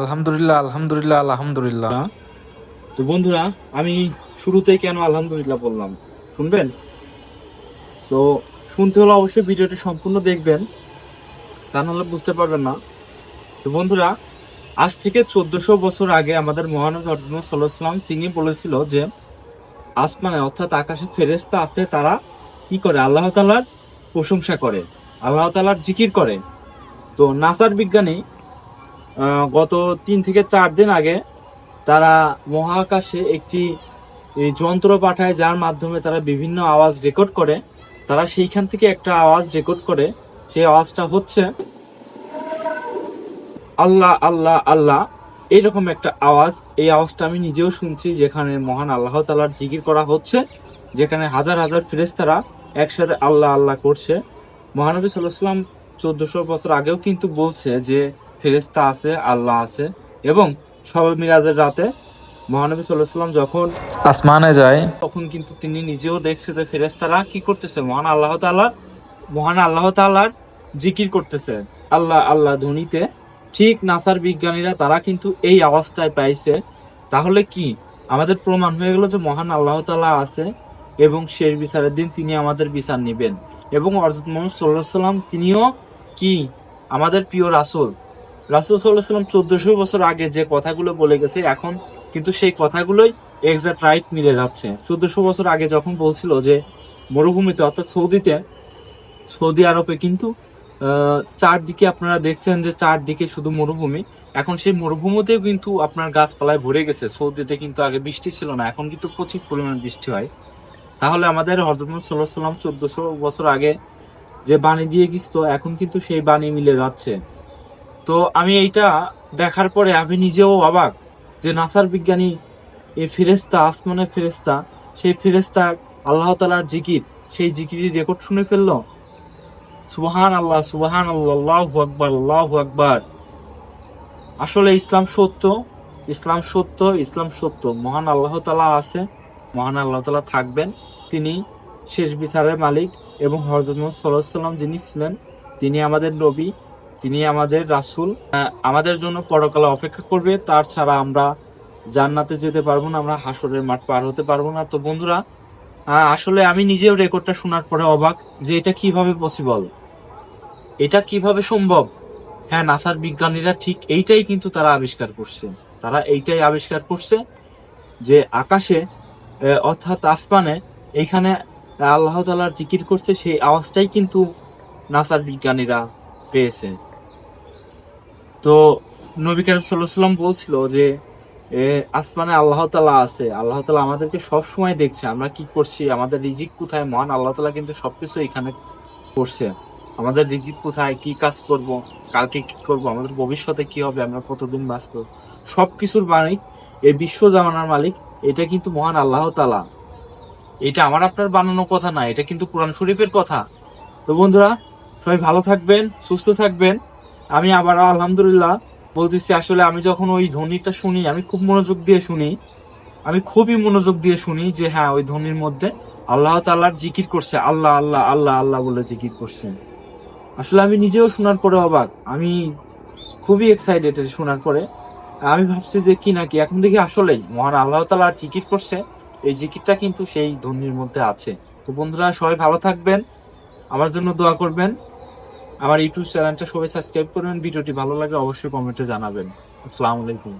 আলহামদুলিল্লাহ আলহামদুলিল্লাহ আলহামদুলিল্লাহ। তো বন্ধুরা, আমি শুরুতেই কেন আলহামদুলিল্লাহ বললাম? শুনবেন? তো শুনতে হলে অবশ্যই ভিডিওটি সম্পূর্ণ দেখবেন। তা নাহলে বুঝতে পারবেন না। তো বন্ধুরা, আজ থেকে চোদ্দশো বছর আগে আমাদের মহানবী হজরত সাল্লাহাম তিনি বলেছিল যে, আসমানে অর্থাৎ আকাশে ফেরেস্তা আছে, তারা কি করে? আল্লাহ তালার প্রশংসা করে। আল্লাহ তালার জিকির করে। তো নাসার বিজ্ঞানী গত তিন থেকে চার দিন আগে তারা মহাকাশে একটি যন্ত্র পাঠায়, যার মাধ্যমে তারা বিভিন্ন আওয়াজ রেকর্ড করে। তারা সেইখান থেকে একটা আওয়াজ রেকর্ড করে। সেই আওয়াজটা হচ্ছে, আল্লাহ আল্লাহ আল্লাহ এইরকম একটা আওয়াজ। এই আওয়াজটা আমি নিজেও শুনছি, যেখানে মহান আল্লাহ তালার জিকির করা হচ্ছে, যেখানে হাজার হাজার ফেরেস্তারা একসাথে আল্লাহ আল্লাহ করছে। মহানবী সাল্লাহাম চোদ্দশো বছর আগেও কিন্তু বলছে যে ফেরেস্তা আছে আল্লাহ আছে এবং সবে মিরাজের রাতে মহানবী সাল্লাম যখন আসমানে যায় তখন কিন্তু তিনি নিজেও দেখছে যে ফেরেস্তারা কি করতেছে? মহান আল্লাহ তাআলা মহান আল্লাহ তাআলার জিকির করতেছে। আল্লাহ আল্লাহ ধ্বনিতে ঠিক নাসার বিজ্ঞানীরা তারা কিন্তু এই আওয়াজটাই পাইছে। তাহলে কি? আমাদের প্রমাণ হয়ে গেল যে মহান আল্লাহ তাআলা আছে এবং শেষ বিচারের দিন তিনি আমাদের বিচার নেবেন। এবং অর্জত মোহাম্মদ সাল্লাহ সাল্লাম তিনিও কি? আমাদের প্রিয় রাসূল। রাসূল সাল্লাম চোদ্দশো বছর আগে যে কথাগুলো বলে গেছে, এখন কিন্তু সেই কথাগুলোই এক্সাক্ট রাইট মিলে যাচ্ছে। চোদ্দশো বছর আগে যখন বলছিল যে মরুভূমিতে, অর্থাৎ সৌদিতে, সৌদি আরবে কিন্তু চারদিকে আপনারা দেখছেন যে চারদিকে শুধু মরুভূমি। এখন সেই মরুভূমিতেও কিন্তু আপনার গাছপালায় ভরে গেছে। সৌদিতে কিন্তু আগে বৃষ্টি ছিল না, এখন কিন্তু প্রচুর পরিমাণ বৃষ্টি হয়। তাহলে আমাদের হজরত সাল্লাহ সাল্লাম চোদ্দশো বছর আগে যে বাণী দিয়ে গেছিল এখন কিন্তু সেই বাণী মিলে যাচ্ছে। তো আমি এইটা দেখার পরে আমি নিজেও অবাক যে নাসার বিজ্ঞানী এই ফেরেস্তা আসমানের ফেরেস্তা সেই ফেরেস্তা আল্লাহ তালার জিকির, সেই জিকিরের রেকর্ড শুনে ফেলল? সুবাহান আল্লাহ সুবাহান আল্লাহ আকবার, আল্লাহু আকবার। আসলে ইসলাম সত্য ইসলাম সত্য ইসলাম সত্য। মহান আল্লাহ তালা আছে, মহান আল্লাহ তালা থাকবেন। তিনি শেষ বিচারের মালিক এবং হজরত মোহাম্মদ সাল্লাম যিনি ছিলেন, তিনি আমাদের নবী। তিনি আমাদের রাসূল। আমাদের জন্য পরকালে অপেক্ষা করবে, তার ছাড়া আমরা জান্নাতে যেতে পারব না, আমরা হাসরের মাঠ পার হতে পারব না। তো বন্ধুরা আসলে আমি নিজেও রেকর্ডটা শোনার পরে অবাক যে এটা কীভাবে পসিবল এটা কীভাবে সম্ভব? হ্যাঁ নাসার বিজ্ঞানীরা ঠিক এইটাই কিন্তু তারা আবিষ্কার করছে। তারা এইটাই আবিষ্কার করছে যে আকাশে অর্থাৎ আসমানে এইখানে আল্লাহ তালার জিকির করছে, সেই আওয়াজটাই কিন্তু নাসার বিজ্ঞানীরা পেয়েছে। তো নবী করিম সাল্লাম বলছিল যে আসমানে আল্লাহ তালা আছে। আল্লাহ তালা আমাদেরকে সব সময় দেখছে। আমরা কি করছি? আমাদের রিজিক কোথায়? মহান আল্লাহ তালা কিন্তু সবকিছু এখানে করছে। আমাদের রিজিক কোথায়? কি কাজ করব? কালকে কি করব? আমাদের ভবিষ্যতে কি হবে? আমরা কতদিন সব কিছুর মালিক, এই বিশ্ব জামানার মালিক, এটা কিন্তু মহান আল্লাহ তালা এটা আমার আপনার বানানো কথা না, এটা কিন্তু কোরআন শরীফের কথা। তো বন্ধুরা, সবাই ভালো থাকবেন, সুস্থ থাকবেন। আমি আবার আলহামদুলিল্লাহ বলতেছি, আসলে আমি যখন ওই ধ্বনিটা শুনি, আমি খুব মনোযোগ দিয়ে শুনি। আমি খুবই মনোযোগ দিয়ে শুনি যে হ্যাঁ ওই ধ্বনির মধ্যে আল্লাহ তাল্লাহর জিকির করছে। আল্লাহ আল্লাহ আল্লাহ আল্লাহ বলে জিকির করছে আসলে আমি নিজেও শোনার পরে অবাক। আমি খুবই এক্সাইটেড শোনার পরে। আমি ভাবছি যে, কি নাকি এখন দেখি আসলেই মহান আল্লাহ তালার জিকির করছে। এই জিকিরটা কিন্তু সেই ধ্বনির মধ্যে আছে। তো বন্ধুরা, সবাই ভালো থাকবেন। আমার জন্য দোয়া করবেন। আমার ইউটিউব চ্যানেলটা সবাই সাবস্ক্রাইব করবেন ভিডিওটি ভালো লাগলে অবশ্যই কমেন্টে জানাবেন। আসসালামু আলাইকুম।